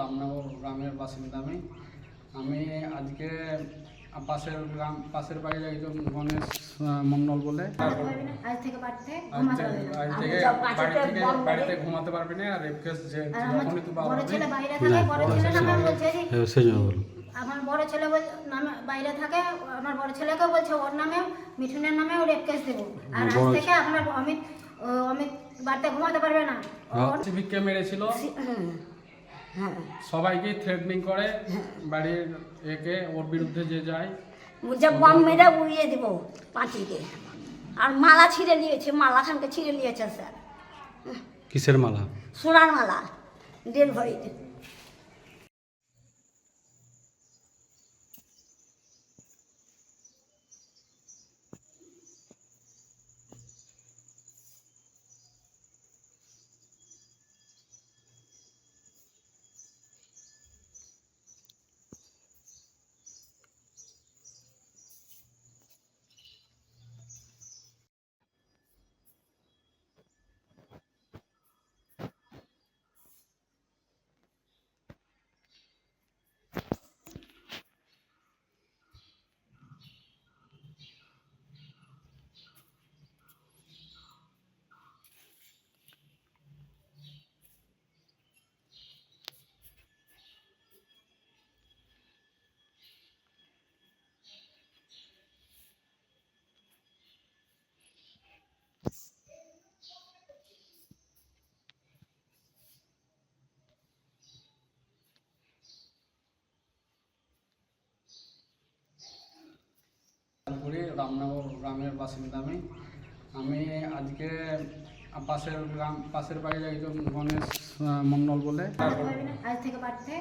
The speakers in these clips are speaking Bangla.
রামনগর গ্রামের বাসিন্দা আমি। আমি আজকে পাশের গ্রাম পাশের বাড়ির একজন গণেশ মন্ডল বলে। আজ থেকে বাড়িতে ঘুমাতে পারবি না। আর যে আমার যখনই বড় ছেলে বাইরে থাকে নামে আমার বড় ছেলে বাইরে থাকে আমার বড় ছেলেকে বলছে ওর নামে মিঠুনের নামে ও রেপ কেস দেবো। আর আজ থেকে আপনার অমিত অমিত বাড়িতে ঘুমাতে পারবে না। ওর সিভিককে মেরেছিল। হ্যাঁ, সবাইকে থ্রেটনিং করে বাড়ির একে ওর বিরুদ্ধে যে যায়। বলছে বম মেরে উড়িয়ে দিব পাঁচিকে আর মালা ছিঁড়ে নিয়েছে মালা খানকে ছিঁড়ে নিয়েছে স্যার। কিসের মালা? সোনার মালা দেড় ভরিতে করি রামনগর গ্রামের বাসিন্দা আমি। আমি আজকে পাশের গ্রাম পাশের বাড়ির একজন গণেশ আহ, মণ্ডল বলে। আজ থেকে বাড়িতে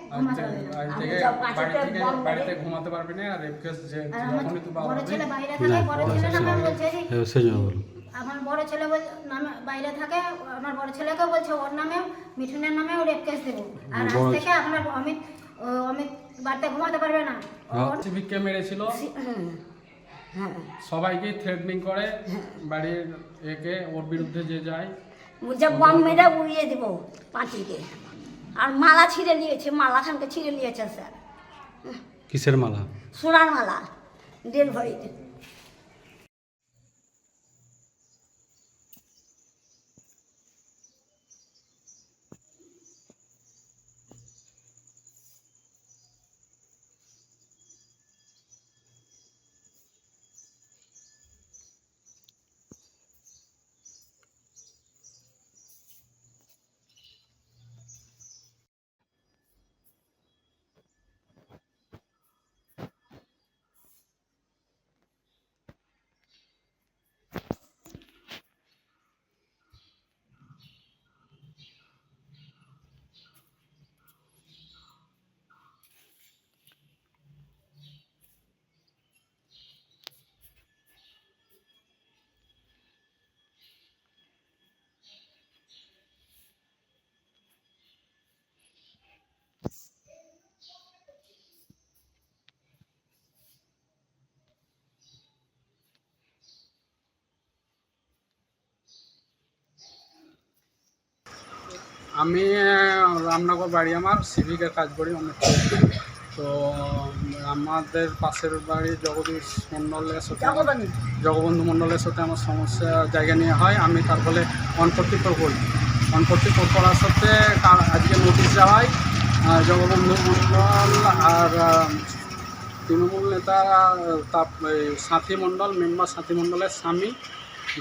ঘুমাতে পারবি না। আর যে আমার যখনই বড় ছেলে বাইরে থাকে বড় ছেলে নামে বলছে যে সেই জন্য বলুন আমার বড় ছেলে নামে বাইরে থাকে আমার বড় ছেলেকে বলছে ওর নামে মিঠুনের নামে ও রেপ কেস দেবো। আর আজ থেকে আপনার অমিত ও, অমিত বাড়িতে ঘুমাতে পারবে না। ওর সিভিককে মেরেছিল? হ্যাঁ হ্যাঁ। সবাইকে থ্রেটনিং করে বাড়ির একে ওর বিরুদ্ধে যে যায়। বলছে বম মেরে উড়িয়ে দিব পাঁচিকে আর মালা ছিঁড়ে নিয়েছে মালা খানকে ছিঁড়ে নিয়েছে স্যার। কিসের মালা? সোনার মালা দেড় ভরিতে। আমি রামনগর বাড়ি আমার সিভিকের কাজ করি অনেক। তো আমাদের পাশের বাড়ি জগদীশ মণ্ডলের সাথে জগবন্ধু মণ্ডলের সাথে আমার সমস্যা জায়গা নিয়ে হয়। আমি তার ফলে অনকর্তৃত্ব করি অনকর্তৃত্ব করার সাথে কার- আজকে নোটিশ যাওয়ায় জগবন্ধু মণ্ডল আর তৃণমূল নেতা তার সাথী মণ্ডল মেম্বার সাথী মণ্ডলের স্বামী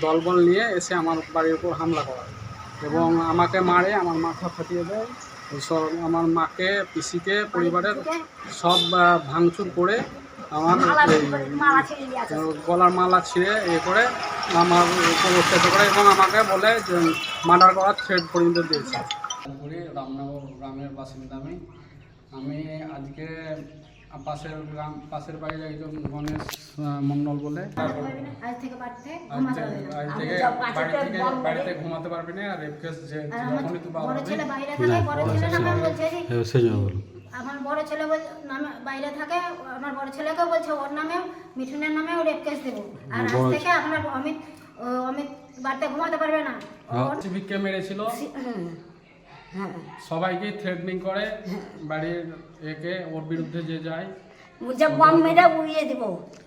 দলবল নিয়ে এসে আমার বাড়ির উপর হামলা করে এবং আমাকে মারে আমার মাথা ফাটিয়ে দেয়। সব আমার মাকে পিসিকে পরিবারের সব ভাঙচুর করে আমার গলার মালা ছিঁড়ে এ করে আমার উপর অত্যাচার করে এবং আমাকে বলে যে মার্ডার করার থ্রেড পর্যন্ত দিয়েছে। রামনগর গ্রামের বাসিন্দা আমি। আমি আজকে পাশের গ্রাম পাশের বাড়ির একজন গণেশ আহ, মণ্ডল বলে। আজ থেকে বাড়িতে ঘুমাতে বাড়িতে পারবি না। আর রেপ যে যখনই তুই বার বড় ছেলে বাইরে থাকে বড় ছেলে নামে বলছে যে সেই জন্য বলুন আমার বড় ছেলে বল- নামে বাইরে থাকে আমার বড় ছেলেকে বলছে ওর নামে মিঠুনের নামে ও রেপ দেবো। আর আজ থেকে আপনার অমিত ও, অমিত বাড়িতে ঘুমাতে পারবে না। মেরেছিল। হ্যাঁ হ্যাঁ। সবাইকেই থ্রেটনিং করে বাড়ির একে ওর বিরুদ্ধে যে যায়। বলছে বম মেরে উড়িয়ে দিব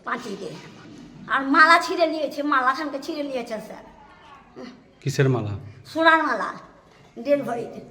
পাঁচিকে আর মালা ছিঁড়ে নিয়েছে মালা খানকে ছিঁড়ে নিয়েছে স্যার। কিসের মালা? সোনার মালা দেড় ভরিতে।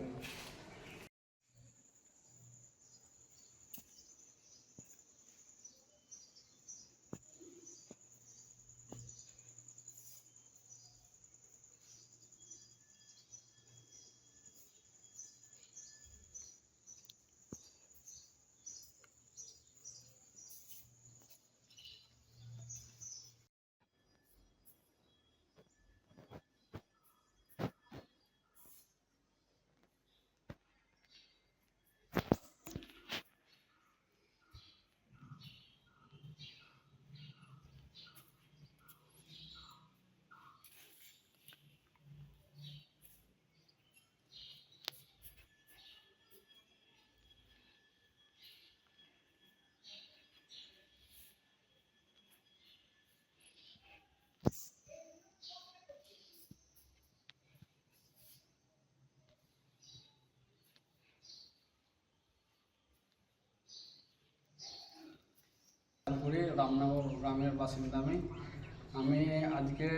রামনগর গ্রামের বাসিন্দা আমি। আমি আজকে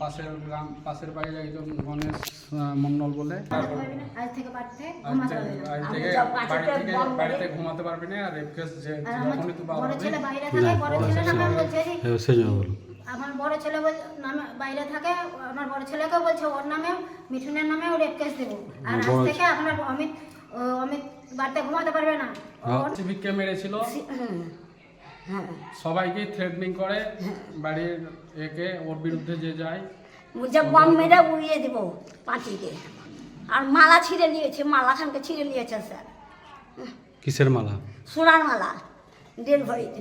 পাশের গ্রাম পাশের বাড়ির একজন গণেশ মন্ডল বলে। আজ থেকে বাড়িতে ঘুমাতে পারবে না। আর যে যখনই তুই বার বড় ছেলে বাইরে থাকে বড় ছেলে বলছে যে হ্যাঁ জন্য বলো। আমার বড় ছেলে নামে বাইরে থাকে আমার বড় ছেলেকে বলছে ওর নামে মিঠুনের নামে ও রেপ কেস দেবো। আর আজ থেকে আপনার অমিত অমিত বাড়িতে ঘুমাতে পারবে না। সিভিককে মেরেছিল? হ্যাঁ। সবাইকেই থ্রেটনিং করে বাড়ির একে ওর বিরুদ্ধে যে যায়। বলছে বম মেরে উড়িয়ে দিব পাঁচিকে আর মালা ছিঁড়ে নিয়েছে মালা খানকে ছিঁড়ে নিয়েছে স্যার। কিসের মালা? সোনার মালা দেড় ভরিতে।